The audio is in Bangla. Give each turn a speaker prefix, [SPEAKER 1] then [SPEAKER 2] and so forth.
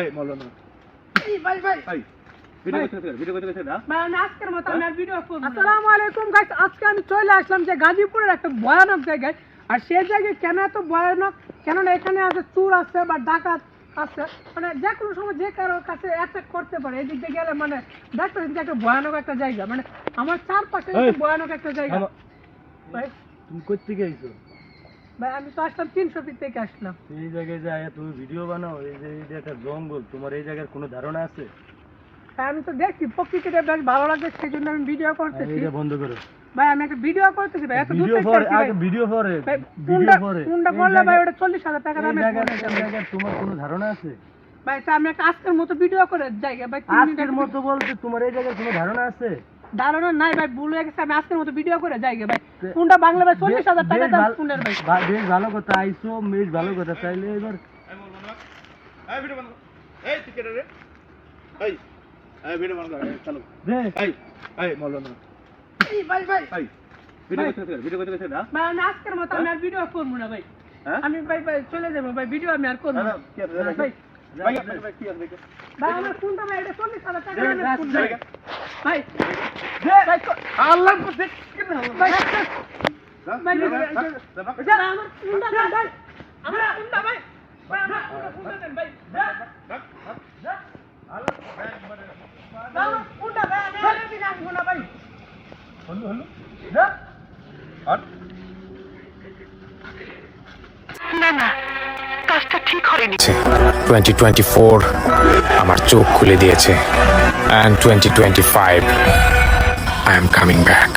[SPEAKER 1] এই মৌলানা
[SPEAKER 2] এই ভাই ভাই। ভাই।
[SPEAKER 1] করতে ভিডিও করতে না?
[SPEAKER 2] ভাই আমি আজকের মতো আমি আর ভিডিও করব আসসালামু আলাইকুম গাইস আজকে আমি চলে আসলাম যে গাজীপুরের একটা ভয়ানক জায়গায়। আর সেই জায়গায় কেন এত ভয়ানক? কেননা এখানে আছে চুর আছে বা ডাকাত আছে। মানে যে কোনো সময় যে কারোর কাছে অ্যাটাক করতে পারে এদিক দিয়ে গেলে মানে দেখতে যে একটা ভয়ানক একটা জায়গা। মানে আমার চারপাশে ভয়ানক একটা জায়গা। ভাই।
[SPEAKER 1] তুমি কোথা থেকে আইছো?
[SPEAKER 2] ভাই আমি তো আসলাম তিনশো ফিট থেকে আসলাম।
[SPEAKER 1] এই জায়গায় যায় তুমি ভিডিও বানাও এই যে এই যে একটা জঙ্গল তোমার এই জায়গার কোনো ধারণা আছে?
[SPEAKER 2] হ্যাঁ, আমি তো দেখছি প্রকৃতিটা বেশ ভালো লাগে সেই জন্য আমি ভিডিও করতেছি।
[SPEAKER 1] এটা বন্ধ করো।
[SPEAKER 2] ভাই আমি একটা ভিডিও করতেছি ভাই এত দূর
[SPEAKER 1] ভিডিও
[SPEAKER 2] থেকে
[SPEAKER 1] পরে
[SPEAKER 2] আসছি ভাই।
[SPEAKER 1] আগে ভিডিও পরে
[SPEAKER 2] ভাই,
[SPEAKER 1] ভিডিও
[SPEAKER 2] কোনটা-
[SPEAKER 1] পরে
[SPEAKER 2] কোনটা করলে ভাই ওটা চল্লিশ হাজার টাকা
[SPEAKER 1] এই
[SPEAKER 2] দামের
[SPEAKER 1] জায়গায় এই
[SPEAKER 2] ভাই।
[SPEAKER 1] জায়গায় তোমার কোনো ধারণা আছে?
[SPEAKER 2] ভাই তা আমি একটা আজকের মতো ভিডিও করে জায়গা ভাই তিন
[SPEAKER 1] আজকের মতো বলতে তোমার এই জায়গার কোনো ধারণা আছে?
[SPEAKER 2] ধারণা নাই ভাই ভুল হয়ে গেছে আমি আজকের মতো ভিডিও করে জায়গা ভাই। কোনটা বাংলা ভাই চল্লিশ হাজার টাকা দাম
[SPEAKER 1] ভালো-
[SPEAKER 2] ফোনের ভাই।
[SPEAKER 1] বেশ ভালো কথা আইসো বেশ ভালো কথা চাইলে এবার
[SPEAKER 3] এই ভিডিও টিকেট রে। এই এই ভিডিও বন্ধ কর চলো।
[SPEAKER 1] দে
[SPEAKER 3] এই এই মৌলানা
[SPEAKER 2] এই ভাই ভাই।
[SPEAKER 3] এই ভিডিও করতে ভিডিও করতে না?
[SPEAKER 2] ভাই আমি আজকের মতো আমি আর ভিডিও করব না ভাই।
[SPEAKER 3] হ্যাঁ?
[SPEAKER 2] আমি ভাই ভাই চলে যাব ভাই ভিডিও আমি আর করব
[SPEAKER 3] না,
[SPEAKER 2] ভাই।
[SPEAKER 3] ভাই ভাই কি আছে
[SPEAKER 2] ভাই আমার ফোনটা ভাই এটা চল্লিশ হাজার টাকা ফোন
[SPEAKER 3] আল্লাহ না
[SPEAKER 2] আমার ফোনটা ভাই আমি আর? না।
[SPEAKER 4] টোয়েন্টি টোয়েন্টি ফোর আমার চোখ খুলে দিয়েছে। And twenty twenty five I am back